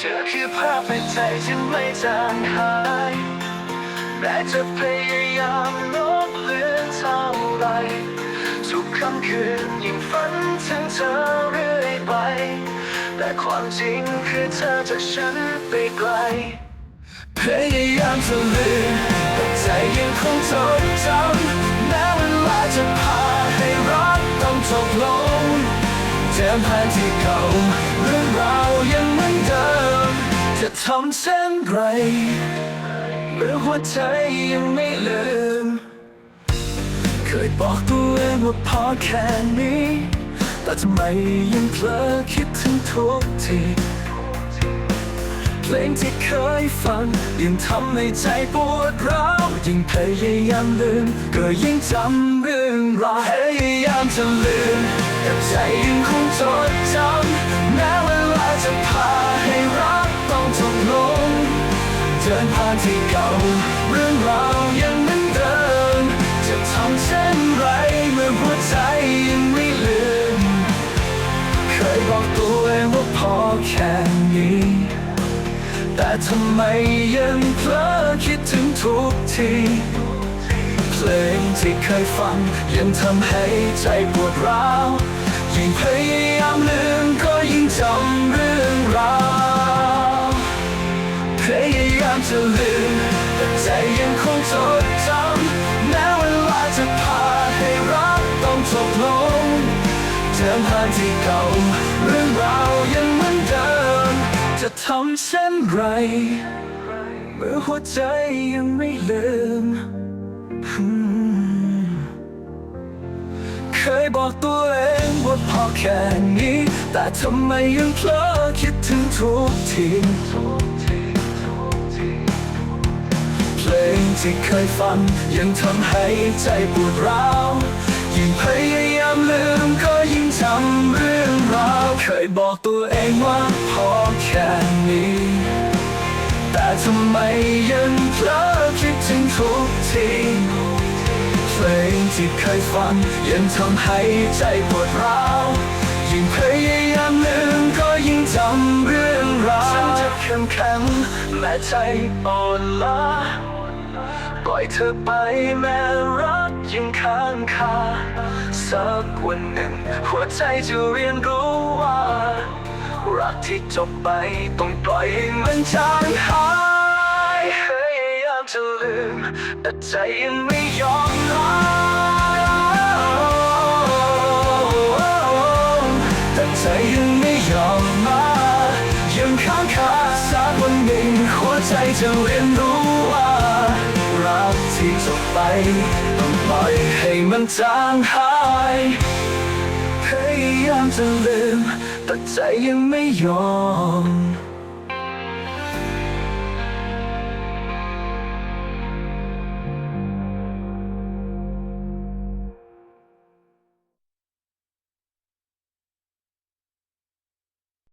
เธอคือภาพในใจที่ไม่จางหายแม้จะพยายามลบเลือนเท่าไรทุกค่ำคืนยิ่งฝันถึงเธอเรื่อยไป แต่ความจริงคือเธอจากฉันไปไกล พยายามจะลืมแต่ใจยังคงจดจำแม้เวลาจะพาให้รักต้องจบลงเดิมพันที่เก่า ไรเมื่อหัวใจยังไม่ลืม เคยบอกตัวเองว่าพอแค่นี้ แต่ทำไมยังเพลอคิดถึงทุกทีเพลงที่เคยฟังยังทำให้ใจปวดร้าวยิ่งพยายามลืมก็ยิ่งจำเรื่องราวพยายามจะลืมแต่ใจยังคงจดจำ ดินผ่านที่เก่าเรื่องราวยังเหมือนเดิมจะทำเช่นไรเมื่อหัวใจยังไม่ลืม เคยบอกตัวเองว่าพอแค่นี้ แต่ทำไมยังเพลอคิดถึงทุกทีเพลงที่เคยฟังยังทำให้ใจปวดร้าวยิ่งพยายามลืมก็ยิ่งจำ จะลืมแต่ใจยังคงจดจำแม้เวลาจะพาให้รักต้องจบลงเดิมผ่านที่เก่าเรื่องราวยังเหมือนเดิม จะทำเช่นไร เมื่อหัวใจยังไม่ลืม เคยบอกตัวเองว่าพอแค่นี้ แต่ทำไมยังเพลอคิดถึงทุกที ที่เคยฟังยังทำให้ใจปวดร้าว ยิ่งพยายามลืมก็ยิ่งจำเรื่องราว เคยบอกตัวเองว่าพอแค่นี้ แต่ทำไมยังเพลอคิดถึงทุกทีเพลงที่เคยฟังยังทำให้ใจปวดร้าว ยิ่งพยายามลืมก็ยิ่งจำเรื่องราวฉันจะเข้มแข็งแม้ใจอ่อนล้า ล่อยเธอไปแม้รักยังค้างคาสักวันหนึ่ง หัวใจจะเรียนรู้ว่า รักที่จบไปต้องปล่อยให้มันจางหายพยายามจะลืม แต่ใจยังไม่ยอมลาแต่ใจยังไม่ยอมมายังค้างคาสักวันหนึ่ง หัวใจจะเรียนรู้ว่า รักที่จบไปต้องปล่อยให้มันจางหายพยายามจะลืมแต่ใจยังไม่ยอม